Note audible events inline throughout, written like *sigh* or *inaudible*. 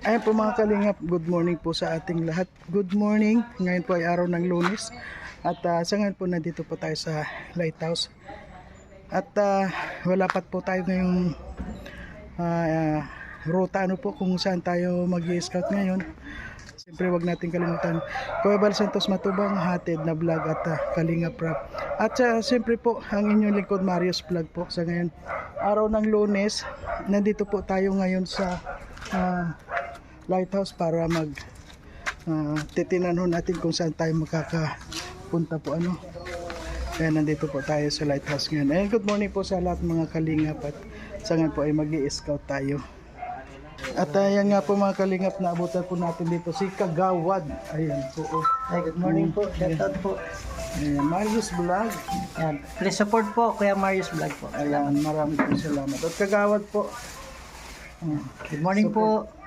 Ayan po mga kalingap, good morning po sa ating lahat. Good morning, ngayon po ay araw ng lunes. At ah, sa ngayon po nandito po tayo sa lighthouse. At ah, wala pat po tayo ngayong ah, ruta ano po kung saan tayo mag scout ngayon. Siyempre wag natin kalimutan Kuya Bal Santos Matubang, hatid na vlog at ah, Kalingap Rap. At ah, siyempre po ang inyong lingkod Marius Vlog po sa ngayon. Araw ng lunes, nandito po tayo ngayon sa ah, lighthouse para mag uh, titinan ho natin kung saan tayo makakapunta po ano kaya nandito po tayo sa lighthouse ngayon eh, good morning po sa lahat mga kalingap at sa ngayon po ay mag scout tayo at ayan nga po mga kalingap naabutan po natin dito si Kagawad ayan po oh. Hi, good morning po. Shout out po. ayan, Marius Vlog Ayan. Please support po Kuya Marius Vlog po. ayan maraming po salamat at Kagawad po Ayan. Good morning po.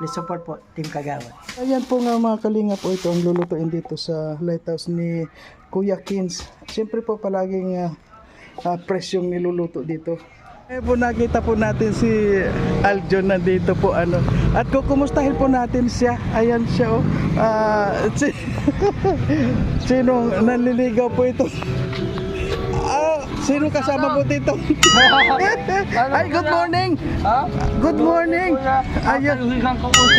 Please support po Team Kagawad. Ayan po nga mga kalinga po ito ang lulutuin dito sa lighthouse ni Kuya Kins. Siyempre po palaging uh, uh, presyong niluluto dito. Eh po nakita po natin si Aljon nandito po ano. At kukumustahin po natin siya. Ayan siya oh. Ah, *laughs* si Sino nanliligaw po ito? Ah, sino kasama po dito? *laughs* Ay, good morning. Ha? Good morning. Ayan. Ayun.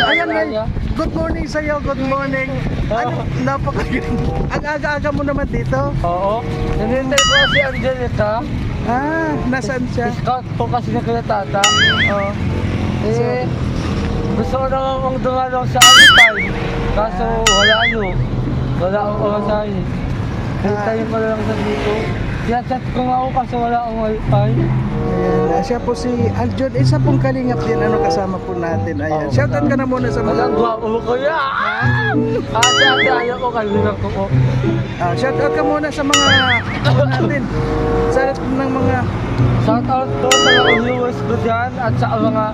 Ayan ay, good morning sa iyo, good morning. Ano, napaka *laughs* Ang aga-aga mo naman dito. Oo. Nanintay ko si Angelica. Ah, nasaan siya? Scout po kasi na kaya tata. Oh. Eh, gusto ko naman akong dumalaw sa Alipay. Kaso wala nyo. Wala akong oras Hintayin ko lang sa dito. Chat ko nga ako kaso wala akong wifi. Ayan, siya po si Aljon, isa pong kalingap din ano kasama po natin. Ayan. Oo. Shoutout ka na muna sa mga Walang gwapo mo kuya. Ate, ate, ayaw ko kalimutan ko po. ah, shoutout ka muna sa mga ano natin. Sa lahat ng mga Shout out po sa mga viewers ko dyan at sa mga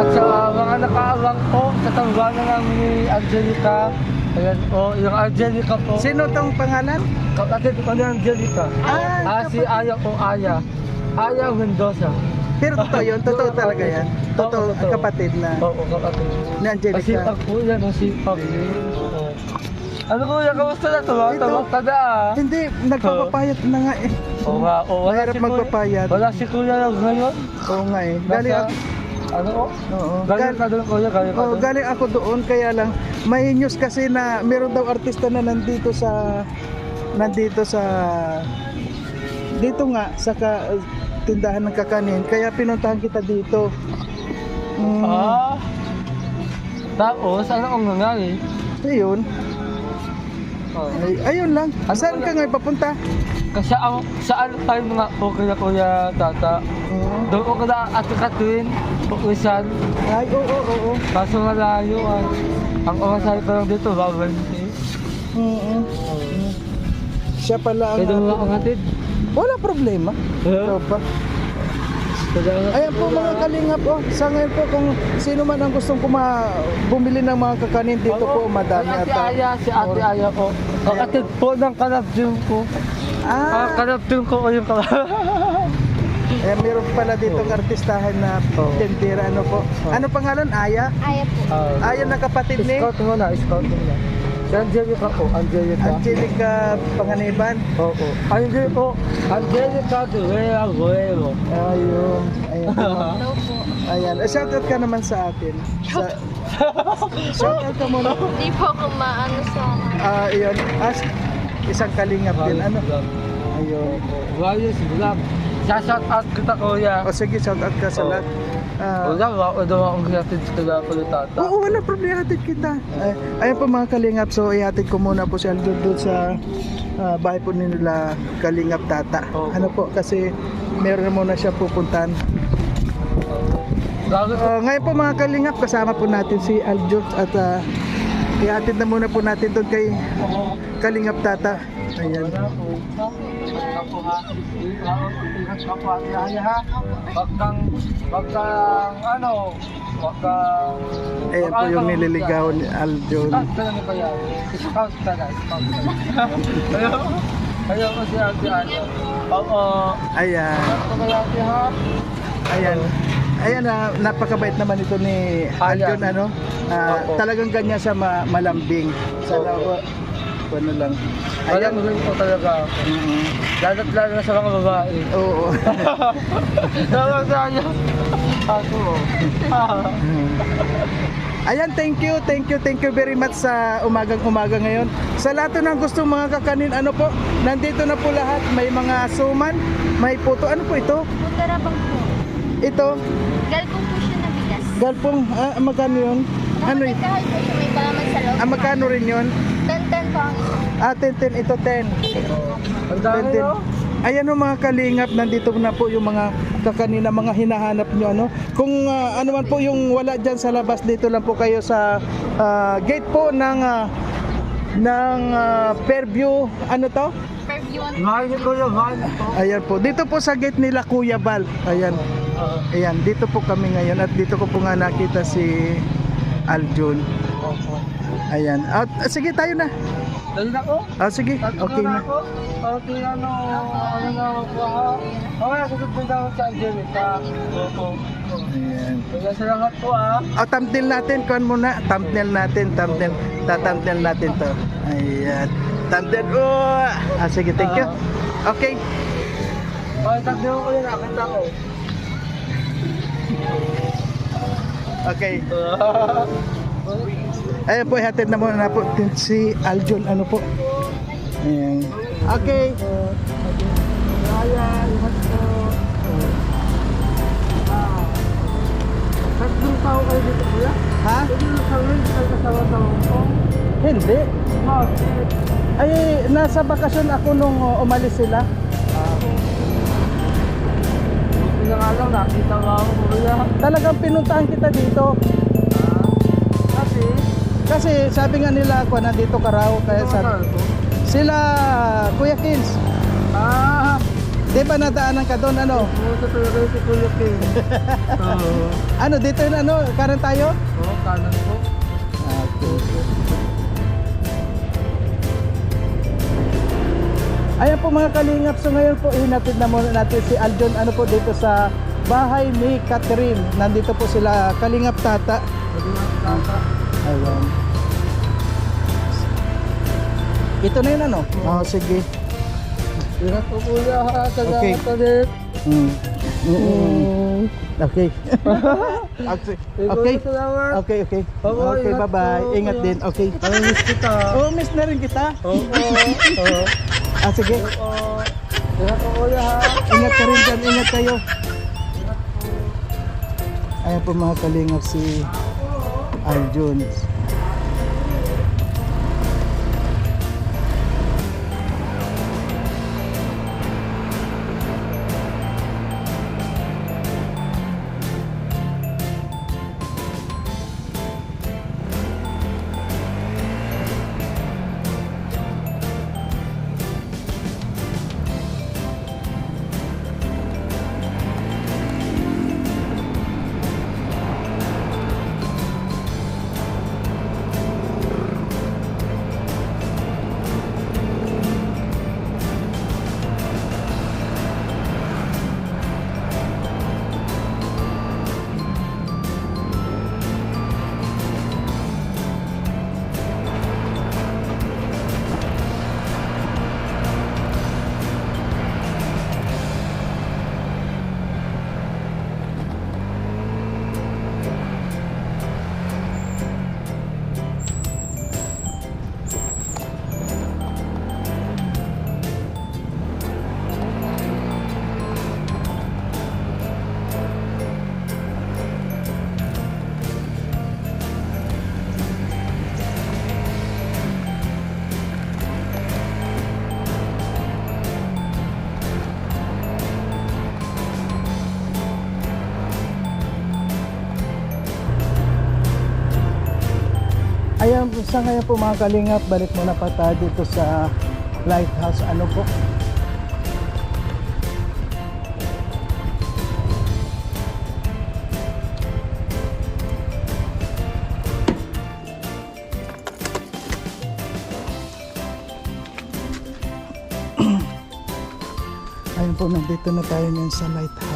at sa mga nakaawang po sa tanggalan ng ni Angelica. Ayan po, yung Angelica po. sino tong pangalan? Kapatid ko ni Angelica. Ah, Ah, si Aya po, Aya. Aya Mendoza. pero totoo yun, totoo talaga yan. Totoo, Oo, totoo. kapatid na Oo, kapatid. ni Angelica. Masipag po yan, masipag. Oo. Ano kuya, kamusta na? Tumak ka na ah. Hindi, nagpapapayat na nga eh. Oo nga, oo. Mahirap magpapayat. Wala si kuya lang ngayon. Oo nga eh. Galing ako, ano oh? oo. Galing Gal- ka doon kuya, galing ka Oh, doon. galing ako doon kaya lang may news kasi na meron daw artista na nandito sa nandito sa dito nga sa ka, tindahan ng kakanin kaya pinuntahan kita dito. Mm, Ah. Tapos, ano ang nangyari? ayun. Oh. Ay, ayun lang. Ano Saan ka ngayon papunta? Kasi ang saan tayo nga po kaya kuya tata. Oo. Doon ko na atikatuin, puwisan. Ay, oo, oo, oo. Kaso malayo ah. Ang oras ko lang dito, babanti. Oo. Siya pala ang Pwede mo ako hatid? Wala problema. Ikaw pa. Ayan po mga kalingap oh. Sa ngayon po kung sino man ang gustong kuma bumili ng mga kakanin dito po madami at. Si Aya, si Ate Aya po. Kakatid po ng kalabdyung ko. Ah, Ah, kalabdyung ko yung kalabdyung. *laughs* eh, meron pala dito ng artistahan na Oh. tendera ano po. Ano pangalan? Aya? Aya po. Aya na kapatid ni Scout mo na, scout mo na. Si Angelica po, Angelica. Angelica Panganiban. Oo. Angelica po, Angelica Guerrero Guerrero. Ayun. Ayan. po. *laughs* Hello po. Ayan. Eh, shoutout ka naman sa atin. Sa, shoutout ka muna. Hindi po ako maano sa... Ah, ayun. As isang kalingap din. Ano? Ayun. Rayos Vlog. Shout out kita kuya. O sige, shoutout ka sa Oh. lahat. Ah, Wala, wala akong sa ko ni tata. Oo, wala problema. Hatid kita. Ay, ayun po mga kalingap. So, ihatid ko muna po si Aldo doon sa ah, bahay po nila Kalingap Tata. Oo. Ano po, kasi meron na muna siya pupuntahan. Gago Ah, ngayon po mga kalingap, kasama po natin si Aljo at uh, ihatid na muna po natin doon kay Kalingap Tata. Ayan. Ingat ka po ate Aya ha. Wag kang, wag kang, ano, wag kang... Ayan po yung nililigaw ni Aljo. Scout ka na ba yan? Scout ka na, scout ka na. Ayaw ko si ate Aya. Oo. Ayan. Ha. Ayan. Ayan na napakabait naman ito ni Ayan. Aljon ano. Ah, Opo. talagang ganyan siya ma- malambing. Sa Opo. Ano lang. Alam Ayan. mo rin po talaga ako. Mm, Lalo lalo na sa mga babae. Oo. *laughs* Tama sa kanya. Ako. Ayan, thank you, thank you, thank you very much sa umagang umaga ngayon. Sa lahat ng gustong mga kakanin, ano po, nandito na po lahat. May mga suman, may puto. Ano po ito? Pundarabang po. Ito, Galpong po siya na bigas. galpong, ah, magkano yun? Ano yun? Nakakahal po siya, may palaman sa loob. Ah, magkano rin yun? 10-10 po ang isa. Ah, 10, 10, ito 10. Ang dami 10, 10. no? Ayan o mga kalingap, nandito na po yung mga kakanina, mga hinahanap nyo. Ano? Kung ah, ano man po yung wala dyan sa labas, dito lang po kayo sa ah, gate po ng, ah, ng ah, Fairview, ano to? Fairview on Mahal niyo ko yun, mahal niyo po. Ayan po, dito po sa gate nila Kuya Bal. Ayan, ayan, dito po kami ngayon at dito ko po nga nakita si Aljun. Ayan, at sige tayo na. Dali na ko. Ah, sige, Tatlo okay na na. ako. Okay, ano, ano na ako ha. Okay, susubin ako sa Angelica. Opo. Ayan. Kaya salamat po ah. O, thumbnail natin, kuhan muna. Thumbnail natin, thumbnail. Ta-thumbnail natin to. Ayan. Thumbnail. Oh! Ah, sige, thank you. Okay. Okay, tatlo ko yun, nakita ko. Okay. *laughs* Ayan po, hatid na muna na po si Aljun. Ano po? Ayan. Okay. Kaya, ingat po. Tatlong tao kayo dito kuya? Ha? Yung sa rin, sa kasama sa Hong Kong. Hindi. Ay, nasa bakasyon ako nung uh, umalis sila. Buti na nga lang, nakita nga ako kuya. Talagang pinuntahan kita dito. Kasi, sabi nga nila ako, nandito ka raw. Kaya sabi, masarap po. sila, Kuya Kins, Ah, di ba nadaanan ka doon, ano? pumunta talaga si Kuya King. *laughs* Oo. Ano, dito yun, ano, kanan tayo? Oo, kanan po. Ayan po mga kalingap, so ngayon po hinatid na muna natin si Aljon, ano po dito sa bahay ni Catherine. Nandito po sila, kalingap tata. Nga tata. Ayan. Ito na yun, ano? Oo, sige. Ingat po kuya ha, salamat Okay. ulit. Mm. Mm. Okay. *laughs* okay. Okay. Salamat. Okay, okay. Oo, Okay, ingat bye-bye. po, Ingat din. Okay. Namimiss kita. Oh, miss na rin kita. Oo. Oo. Ah, sige. Oo. Ingat po kuya ha. Ingat ka rin dyan. Ingat kayo. Ayan po mga kalingap si Aljun. Sa ngayon po mga kalingap, balik muna pa tayo dito sa lighthouse. Ano po? *clears throat* Ayun po, nandito na tayo ngayon sa lighthouse.